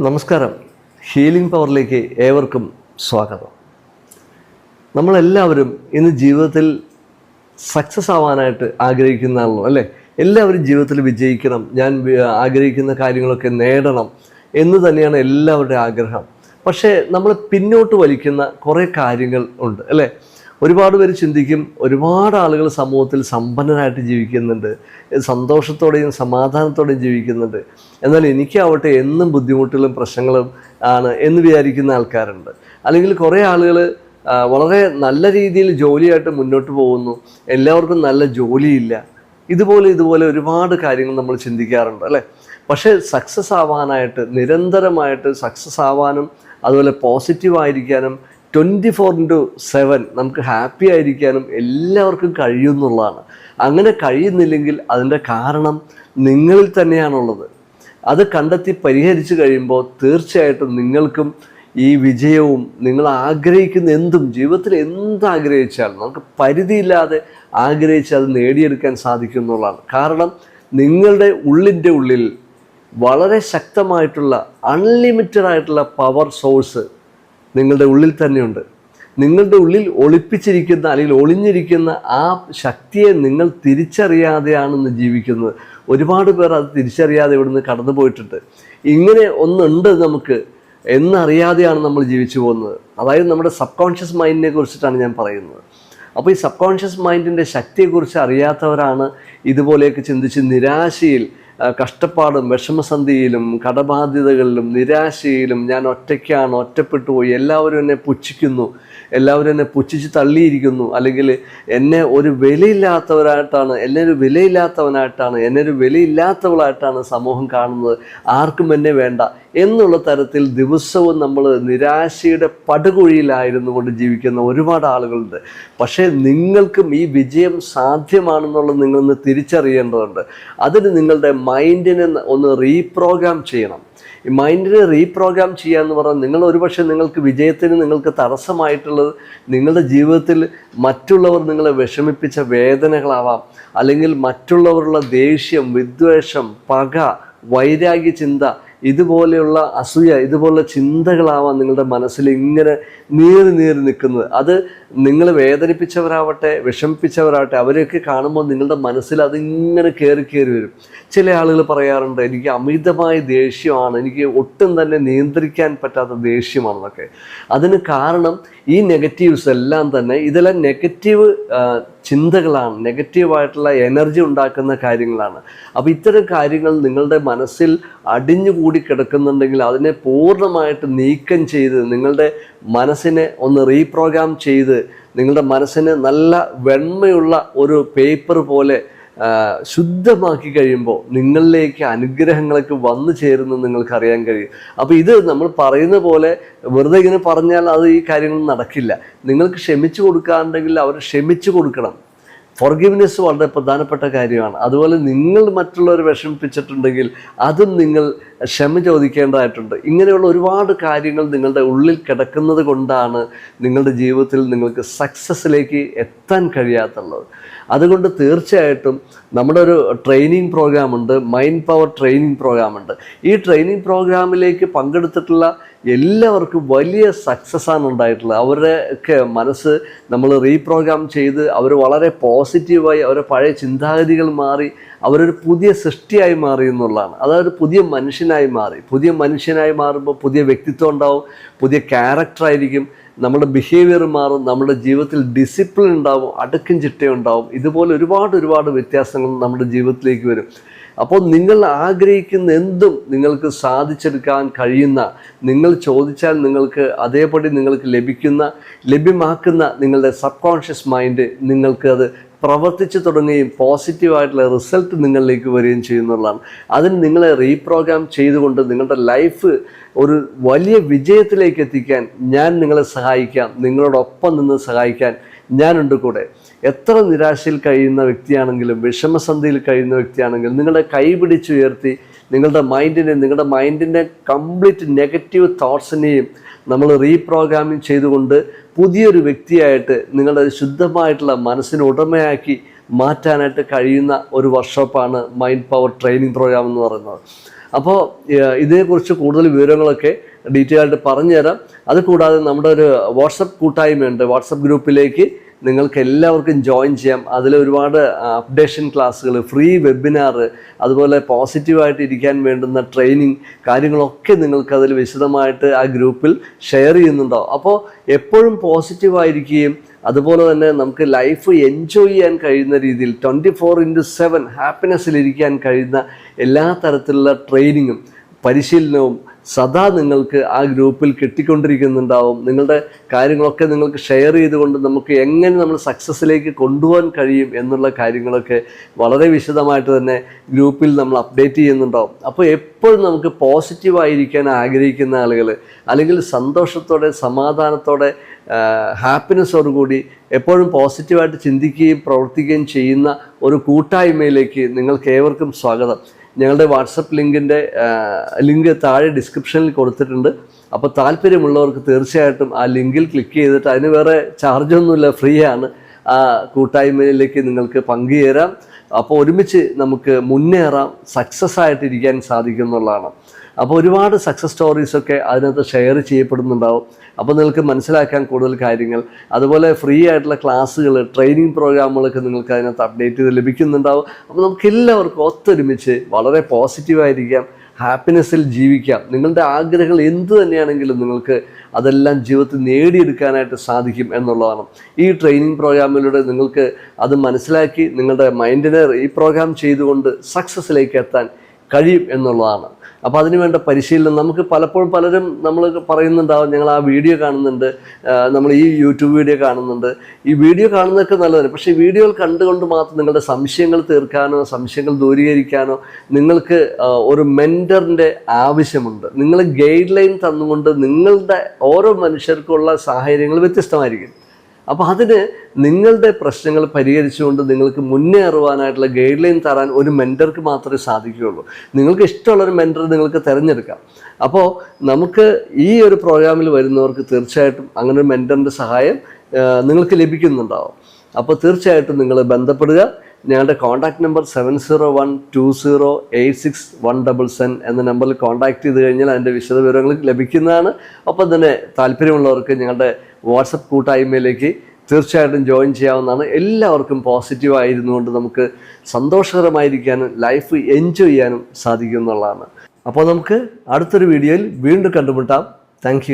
നമസ്കാരം. ഹീലിംഗ് പവറിലേക്ക് ഏവർക്കും സ്വാഗതം. നമ്മളെല്ലാവരും ഇന്ന് ജീവിതത്തിൽ സക്സസ് ആവാനായിട്ട് ആഗ്രഹിക്കുന്ന ആളോ അല്ലേ? എല്ലാവരും ജീവിതത്തിൽ വിജയിക്കണം ഞാൻ ആഗ്രഹിക്കുന്ന കാര്യങ്ങളൊക്കെ നേടണം എന്ന് തന്നെയാണ് എല്ലാവരുടെയും ആഗ്രഹം. പക്ഷേ നമ്മൾ പിന്നോട്ട് വലിക്കുന്ന കുറേ കാര്യങ്ങൾ ഉണ്ട് അല്ലേ? ഒരുപാട് പേര് ചിന്തിക്കും ഒരുപാട് ആളുകൾ സമൂഹത്തിൽ സമ്പന്നരായിട്ട് ജീവിക്കുന്നുണ്ട് സന്തോഷത്തോടെയും സമാധാനത്തോടെയും ജീവിക്കുന്നുണ്ട്. എന്നാൽ എനിക്കാവട്ടെ എന്നും ബുദ്ധിമുട്ടുകളും പ്രശ്നങ്ങളും ആണ് എന്ന് വിചാരിക്കുന്ന ആൾക്കാരുണ്ട്. അല്ലെങ്കിൽ കുറേ ആളുകൾ വളരെ നല്ല രീതിയിൽ ജോലിയായിട്ട് മുന്നോട്ട് പോകുന്നു എല്ലാവർക്കും നല്ല ജോലിയില്ല. ഇതുപോലെ ഇതുപോലെ ഒരുപാട് കാര്യങ്ങൾ നമ്മൾ ചിന്തിക്കാറുണ്ട് അല്ലേ? പക്ഷേ സക്സസ് ആവാനായിട്ട് നിരന്തരമായിട്ട് സക്സസ് ആവാനും അതുപോലെ പോസിറ്റീവ് ആയിരിക്കാനും ട്വന്റി ഫോർ ഇന്റു സെവൻ നമുക്ക് ഹാപ്പി ആയിരിക്കാനും എല്ലാവർക്കും കഴിയുമെന്നുള്ളതാണ് അങ്ങനെ കഴിയുന്നില്ലെങ്കിൽ അതിന്റെ കാരണം നിങ്ങളിൽ തന്നെയാണുള്ളത്. അത് കണ്ടെത്തി പരിഹരിച്ചു കഴിയുമ്പോൾ തീർച്ചയായിട്ടും നിങ്ങൾക്കും ഈ വിജയവും നിങ്ങൾ ആഗ്രഹിക്കുന്ന എന്തും ജീവിതത്തിൽ എന്താഗ്രഹിച്ചാലും നമുക്ക് പരിധിയില്ലാതെ ആഗ്രഹിച്ച് അത് നേടിയെടുക്കാൻ സാധിക്കും എന്നുള്ളതാണ് കാരണം നിങ്ങളുടെ ഉള്ളിന്റെ ഉള്ളിൽ വളരെ ശക്തമായിട്ടുള്ള അൺലിമിറ്റഡ് ആയിട്ടുള്ള പവർ സോഴ്സ് നിങ്ങളുടെ ഉള്ളിൽ തന്നെയുണ്ട്. നിങ്ങളുടെ ഉള്ളിൽ ഒളിപ്പിച്ചിരിക്കുന്ന അല്ലെങ്കിൽ ഒളിഞ്ഞിരിക്കുന്ന ആ ശക്തിയെ നിങ്ങൾ തിരിച്ചറിയാതെയാണെന്ന് ജീവിക്കുന്നത്. ഒരുപാട് പേർ അത് തിരിച്ചറിയാതെ ഇവിടുന്ന് കടന്നു പോയിട്ടുണ്ട്. ഇങ്ങനെ ഒന്നുണ്ട് നമുക്ക് എന്നറിയാതെയാണ് നമ്മൾ ജീവിച്ചു പോകുന്നത്. അതായത് നമ്മുടെ സബ് കോൺഷ്യസ് മൈൻഡിനെ കുറിച്ചിട്ടാണ് ഞാൻ പറയുന്നത്. അപ്പോൾ ഈ സബ് കോൺഷ്യസ് മൈൻഡിന്റെ ശക്തിയെക്കുറിച്ച് അറിയാത്തവരാണ് ഇതുപോലെയൊക്കെ ചിന്തിച്ച് നിരാശയിൽ കഷ്ടപ്പാടും വിഷമസന്ധിയിലും കടബാധ്യതകളിലും നിരാശയിലും ഞാൻ ഒറ്റയ്ക്കാണ് ഒറ്റപ്പെട്ടു പോയി. എല്ലാവരും എന്നെ പുച്ഛിക്കുന്നു. എല്ലാവരും എന്നെ പുച്ഛിച്ച് തള്ളിയിരിക്കുന്നു. അല്ലെങ്കിൽ എന്നെ ഒരു വിലയില്ലാത്തവരായിട്ടാണ് എന്നെ ഒരു വിലയില്ലാത്തവനായിട്ടാണ് എന്നെ ഒരു വിലയില്ലാത്തവളായിട്ടാണ് സമൂഹം കാണുന്നത്. ആർക്കും എന്നെ വേണ്ട എന്നുള്ള തരത്തിൽ ദിവസവും നമ്മൾ നിരാശയുടെ പടുകുഴിയിലായിരുന്നു കൊണ്ട് ജീവിക്കുന്ന ഒരുപാട് ആളുകളുണ്ട്. പക്ഷേ നിങ്ങൾക്കും ഈ വിജയം സാധ്യമാണെന്നുള്ളത് നിങ്ങളൊന്ന് തിരിച്ചറിയേണ്ടതുണ്ട്. അതിന് നിങ്ങളുടെ മൈൻഡിനെ ഒന്ന് റീപ്രോഗ്രാം ചെയ്യണം. ഈ മൈൻഡിനെ റീപ്രോഗ്രാം ചെയ്യുക എന്ന് പറഞ്ഞാൽ നിങ്ങൾ ഒരുപക്ഷെ നിങ്ങൾക്ക് വിജയത്തിന് നിങ്ങൾക്ക് തടസ്സമായിട്ടുള്ളത് നിങ്ങളുടെ ജീവിതത്തിൽ മറ്റുള്ളവർ നിങ്ങളെ വിഷമിപ്പിച്ച വേദനകളാവാം. അല്ലെങ്കിൽ മറ്റുള്ളവരുള്ള ദേഷ്യം വിദ്വേഷം പക വൈരാഗ്യ ചിന്ത ഇതുപോലെയുള്ള അസൂയ ഇതുപോലുള്ള ചിന്തകളാവാം നിങ്ങളുടെ മനസ്സിൽ ഇങ്ങനെ നീറി നീറി നിൽക്കുന്നത്. അത് നിങ്ങൾ വേദനിപ്പിച്ചവരാവട്ടെ വിഷമിപ്പിച്ചവരാവട്ടെ അവരെയൊക്കെ കാണുമ്പോൾ നിങ്ങളുടെ മനസ്സിൽ അതിങ്ങനെ കയറി കയറി വരും. ചില ആളുകൾ പറയാറുണ്ട് എനിക്ക് അമിതമായ ദേഷ്യമാണ് എനിക്ക് ഒട്ടും തന്നെ നിയന്ത്രിക്കാൻ പറ്റാത്ത ദേഷ്യമാണെന്നൊക്കെ. അതിന് കാരണം ഈ നെഗറ്റീവ്സ് എല്ലാം തന്നെ ഇതെല്ലാം നെഗറ്റീവ് ചിന്തകളാണ് നെഗറ്റീവായിട്ടുള്ള എനർജി ഉണ്ടാക്കുന്ന കാര്യങ്ങളാണ്. അപ്പോൾ ഇത്തരം കാര്യങ്ങൾ നിങ്ങളുടെ മനസ്സിൽ അടിഞ്ഞുകൂടി കിടക്കുന്നുണ്ടെങ്കിൽ അതിനെ പൂർണമായിട്ട് നീക്കം ചെയ്ത് നിങ്ങളുടെ മനസ്സിനെ ഒന്ന് റീപ്രോഗ്രാം ചെയ്ത് നിങ്ങളുടെ മനസ്സിന് നല്ല വെണ്മയുള്ള ഒരു പേപ്പർ പോലെ ശുദ്ധമാക്കി കഴിയുമ്പോൾ നിങ്ങളിലേക്ക് അനുഗ്രഹങ്ങളൊക്കെ വന്നു ചേരുന്നു നിങ്ങൾക്ക് അറിയാൻ കഴിയും. അപ്പോൾ ഇത് നമ്മൾ പറയുന്ന പോലെ വെറുതെ ഇങ്ങനെ പറഞ്ഞാൽ അത് ഈ കാര്യങ്ങൾ നടക്കില്ല. നിങ്ങൾക്ക് ക്ഷമിച്ചു കൊടുക്കാണ്ടെങ്കിൽ അവർ ക്ഷമിച്ചു കൊടുക്കണം. ഫോർഗിവ്നെസ് വളരെ പ്രധാനപ്പെട്ട കാര്യമാണ്. അതുപോലെ നിങ്ങൾ മറ്റുള്ളവർ വിഷമിപ്പിച്ചിട്ടുണ്ടെങ്കിൽ അതും നിങ്ങൾ ക്ഷമ ചോദിക്കേണ്ടതായിട്ടുണ്ട്. ഇങ്ങനെയുള്ള ഒരുപാട് കാര്യങ്ങൾ നിങ്ങളുടെ ഉള്ളിൽ കിടക്കുന്നത് കൊണ്ടാണ് നിങ്ങളുടെ ജീവിതത്തിൽ നിങ്ങൾക്ക് സക്സസ്സിലേക്ക് എത്താൻ കഴിയാത്തുള്ളത്. അതുകൊണ്ട് തീർച്ചയായിട്ടും നമ്മുടെ ഒരു ട്രെയിനിങ് പ്രോഗ്രാം ഉണ്ട് മൈൻഡ് പവർ ട്രെയിനിങ് പ്രോഗ്രാം ഉണ്ട്. ഈ ട്രെയിനിങ് പ്രോഗ്രാമിലേക്ക് പങ്കെടുത്തിട്ടുള്ള എല്ലാവർക്കും വലിയ സക്സസ് ആണ് ഉണ്ടായിട്ടുള്ളത്. അവരുടെയൊക്കെ മനസ്സ് നമ്മൾ റീപ്രോഗ്രാം ചെയ്ത് അവർ വളരെ പോസിറ്റീവായി അവരുടെ പഴയ ചിന്താഗതികൾ മാറി അവരൊരു പുതിയ സൃഷ്ടിയായി മാറി എന്നുള്ളതാണ്. അതായത് പുതിയ മനുഷ്യനായി മാറി. പുതിയ മനുഷ്യനായി മാറുമ്പോൾ പുതിയ വ്യക്തിത്വം ഉണ്ടാവും പുതിയ ക്യാരക്ടറായിരിക്കും നമ്മുടെ ബിഹേവിയർ മാറും നമ്മുടെ ജീവിതത്തിൽ ഡിസിപ്ലിൻ ഉണ്ടാവും അടുക്കും ചിട്ടയുണ്ടാവും ഇതുപോലെ ഒരുപാട് ഒരുപാട് വ്യത്യാസങ്ങൾ നമ്മുടെ ജീവിതത്തിലേക്ക് വരും. അപ്പോൾ നിങ്ങൾ ആഗ്രഹിക്കുന്ന എന്തും നിങ്ങൾക്ക് സാധിച്ചെടുക്കാൻ കഴിയുന്ന നിങ്ങൾ ചോദിച്ചാൽ നിങ്ങൾക്ക് അതേപടി നിങ്ങൾക്ക് ലഭിക്കുന്ന ലഭ്യമാക്കുന്ന നിങ്ങളുടെ സബ് കോൺഷ്യസ് മൈൻഡ് നിങ്ങൾക്ക് അത് പ്രവർത്തിച്ചു തുടങ്ങുകയും പോസിറ്റീവായിട്ടുള്ള റിസൾട്ട് നിങ്ങളിലേക്ക് വരികയും ചെയ്യുന്നുള്ളതാണ്. അതിന് നിങ്ങളെ റീപ്രോഗ്രാം ചെയ്തുകൊണ്ട് നിങ്ങളുടെ ലൈഫ് ഒരു വലിയ വിജയത്തിലേക്ക് എത്തിക്കാൻ ഞാൻ നിങ്ങളെ സഹായിക്കാം. നിങ്ങളോടൊപ്പം നിന്ന് സഹായിക്കാൻ ഞാനുണ്ട് കൂടെ. എത്ര നിരാശയിൽ കഴിയുന്ന വ്യക്തിയാണെങ്കിലും വിഷമസന്ധിയിൽ കഴിയുന്ന വ്യക്തിയാണെങ്കിലും നിങ്ങളുടെ കൈ പിടിച്ചുയർത്തി നിങ്ങളുടെ മൈൻഡിനെ നിങ്ങളുടെ മൈൻഡിന്റെ കംപ്ലീറ്റ് നെഗറ്റീവ് തോട്ട്സിനെയും നമ്മൾ റീപ്രോഗ്രാമിംഗ് ചെയ്തുകൊണ്ട് പുതിയൊരു വ്യക്തിയായിട്ട് നിങ്ങളുടെ ശുദ്ധമായിട്ടുള്ള മനസ്സിനെ ഉടമയാക്കി മാറ്റാനായിട്ട് കഴിയുന്ന ഒരു വർക്ക്ഷോപ്പാണ് മൈൻഡ് പവർ ട്രെയിനിങ് പ്രോഗ്രാം എന്ന് പറയുന്നത്. അപ്പോൾ ഇതേക്കുറിച്ച് കൂടുതൽ വിവരങ്ങളൊക്കെ ഡീറ്റെയിൽ ആയിട്ട് പറഞ്ഞുതരാം. അതുകൂടാതെ അത് കൂടാതെ നമ്മുടെ ഒരു വാട്സപ്പ് കൂട്ടായ്മയുണ്ട്. വാട്സപ്പ് ഗ്രൂപ്പിലേക്ക് നിങ്ങൾക്ക് എല്ലാവർക്കും ജോയിൻ ചെയ്യാം. അതിൽ ഒരുപാട് അപ്ഡേഷൻ ക്ലാസ്സുകൾ ഫ്രീ വെബിനാർ അതുപോലെ പോസിറ്റീവായിട്ട് ഇരിക്കാൻ വേണ്ടുന്ന ട്രെയിനിങ് കാര്യങ്ങളൊക്കെ നിങ്ങൾക്ക് അതിൽ വിശദമായിട്ട് ആ ഗ്രൂപ്പിൽ ഷെയർ ചെയ്യുന്നുണ്ടാവും അപ്പോൾ എപ്പോഴും പോസിറ്റീവായിരിക്കുകയും അതുപോലെ തന്നെ നമുക്ക് ലൈഫ് എൻജോയ് ചെയ്യാൻ കഴിയുന്ന രീതിയിൽ ട്വന്റി ഫോർ ഇന്റു സെവൻ ഹാപ്പിനെസ്സിലിരിക്കാൻ കഴിയുന്ന എല്ലാ തരത്തിലുള്ള ട്രെയിനിങ്ങും പരിശീലനവും സദാ നിങ്ങൾക്ക് ആ ഗ്രൂപ്പിൽ കിട്ടിക്കൊണ്ടിരിക്കുന്നുണ്ടാവും. നിങ്ങളുടെ കാര്യങ്ങളൊക്കെ നിങ്ങൾക്ക് ഷെയർ ചെയ്തുകൊണ്ട് നമുക്ക് എങ്ങനെ നമ്മൾ സക്സസ്സിലേക്ക് കൊണ്ടുപോകാൻ കഴിയും എന്നുള്ള കാര്യങ്ങളൊക്കെ വളരെ വിശദമായിട്ട് തന്നെ ഗ്രൂപ്പിൽ നമ്മൾ അപ്ഡേറ്റ് ചെയ്യുന്നുണ്ടാവും. അപ്പോൾ എപ്പോഴും നമുക്ക് പോസിറ്റീവായിരിക്കാൻ ആഗ്രഹിക്കുന്ന ആളുകൾ അല്ലെങ്കിൽ സന്തോഷത്തോടെ സമാധാനത്തോടെ ഹാപ്പിനെസ്സോടുകൂടി എപ്പോഴും പോസിറ്റീവായിട്ട് ചിന്തിക്കുകയും പ്രവർത്തിക്കുകയും ചെയ്യുന്ന ഒരു കൂട്ടായ്മയിലേക്ക് നിങ്ങൾക്ക് ഏവർക്കും സ്വാഗതം. ഞങ്ങളുടെ വാട്സപ്പ് ലിങ്കിന്റെ ലിങ്ക് താഴെ ഡിസ്ക്രിപ്ഷനിൽ കൊടുത്തിട്ടുണ്ട്. അപ്പോൾ താല്പര്യമുള്ളവർക്ക് തീർച്ചയായിട്ടും ആ ലിങ്കിൽ ക്ലിക്ക് ചെയ്തിട്ട് അതിന് വേറെ ചാർജൊന്നുമില്ല ഫ്രീ ആണ് ആ കൂട്ടായ്മയിലേക്ക് നിങ്ങൾക്ക് പങ്കുചേരാം. അപ്പോൾ ഒരുമിച്ച് നമുക്ക് മുന്നേറാം സക്സസ് ആയിട്ടിരിക്കാൻ സാധിക്കും എന്നുള്ളതാണ്. അപ്പോൾ ഒരുപാട് സക്സസ് സ്റ്റോറീസൊക്കെ അതിനകത്ത് ഷെയർ ചെയ്യപ്പെടുന്നുണ്ടാവും. അപ്പോൾ നിങ്ങൾക്ക് മനസ്സിലാക്കാൻ കൂടുതൽ കാര്യങ്ങൾ. അതുപോലെ ഫ്രീ ആയിട്ടുള്ള ക്ലാസ്സുകൾ ട്രെയിനിങ് പ്രോഗ്രാമുകളൊക്കെ നിങ്ങൾക്ക് അതിനകത്ത് അപ്ഡേറ്റ് ചെയ്ത് ലഭിക്കുന്നുണ്ടാവും. അപ്പോൾ നമുക്ക് എല്ലാവർക്കും ഒത്തൊരുമിച്ച് വളരെ പോസിറ്റീവായിരിക്കാം ഹാപ്പിനെസ്സിൽ ജീവിക്കാം. നിങ്ങളുടെ ആഗ്രഹങ്ങൾ എന്ത് തന്നെയാണെങ്കിലും നിങ്ങൾക്ക് അതെല്ലാം ജീവിതത്തിൽ നേടിയെടുക്കാനായിട്ട് സാധിക്കും എന്നുള്ളതാണ്. ഈ ട്രെയിനിങ് പ്രോഗ്രാമിലൂടെ നിങ്ങൾക്ക് അത് മനസ്സിലാക്കി നിങ്ങളുടെ മൈൻഡിനെ ഈ പ്രോഗ്രാം ചെയ്തുകൊണ്ട് സക്സസ്സിലേക്ക് എത്താൻ കഴിയും എന്നുള്ളതാണ്. അപ്പോൾ അതിന് വേണ്ട പരിശീലനം നമുക്ക് പലപ്പോഴും പലരും നമ്മൾ പറയുന്നുണ്ടാവും ഞങ്ങൾ ആ വീഡിയോ കാണുന്നുണ്ട് നമ്മൾ ഈ യൂട്യൂബ് വീഡിയോ കാണുന്നുണ്ട്. ഈ വീഡിയോ കാണുന്നതൊക്കെ നല്ലതാണ്. പക്ഷേ വീഡിയോകൾ കണ്ടുകൊണ്ട് മാത്രം നിങ്ങളുടെ സംശയങ്ങൾ തീർക്കാനോ സംശയങ്ങൾ ദൂരീകരിക്കാനോ നിങ്ങൾക്ക് ഒരു മെന്ററിന്റെ ആവശ്യമുണ്ട്. നിങ്ങൾ ഗൈഡ് ലൈൻ തന്നുകൊണ്ട് നിങ്ങളുടെ ഓരോ മനുഷ്യർക്കുള്ള സാഹചര്യങ്ങൾ വ്യത്യസ്തമായിരിക്കും. അപ്പോൾ അതിന് നിങ്ങളുടെ പ്രശ്നങ്ങൾ പരിഹരിച്ചുകൊണ്ട് നിങ്ങൾക്ക് മുന്നേറുവാനായിട്ടുള്ള ഗൈഡ് ലൈൻ തരാൻ ഒരു മെന്റർക്ക് മാത്രമേ സാധിക്കുകയുള്ളൂ. നിങ്ങൾക്ക് ഇഷ്ടമുള്ളൊരു മെന്റർ നിങ്ങൾക്ക് തിരഞ്ഞെടുക്കാം. അപ്പോൾ നമുക്ക് ഈ ഒരു പ്രോഗ്രാമിൽ വരുന്നവർക്ക് തീർച്ചയായിട്ടും അങ്ങനെ ഒരു മെന്ററിന്റെ സഹായം നിങ്ങൾക്ക് ലഭിക്കുന്നുണ്ടാവും. അപ്പോൾ തീർച്ചയായിട്ടും നിങ്ങൾ ബന്ധപ്പെടുക. ഞങ്ങളുടെ contact number seven zero one two zero eight six one double seven എന്ന നമ്പറിൽ കോൺടാക്ട് ചെയ്ത് കഴിഞ്ഞാൽ അതിന്റെ വിശദവിവരങ്ങൾ ലഭിക്കുന്നതാണ്. ഒപ്പം തന്നെ താല്പര്യമുള്ളവർക്ക് ഞങ്ങളുടെ വാട്സപ്പ് കൂട്ടായ്മയിലേക്ക് തീർച്ചയായിട്ടും ജോയിൻ ചെയ്യാവുന്നതാണ്. എല്ലാവർക്കും പോസിറ്റീവ് ആയിരുന്നുകൊണ്ട് നമുക്ക് സന്തോഷകരമായിരിക്കാനും ലൈഫ് എൻജോയ് ചെയ്യാനും സാധിക്കും എന്നുള്ളതാണ്. അപ്പോൾ നമുക്ക് അടുത്തൊരു വീഡിയോയിൽ വീണ്ടും കണ്ടുമുട്ടാം. താങ്ക്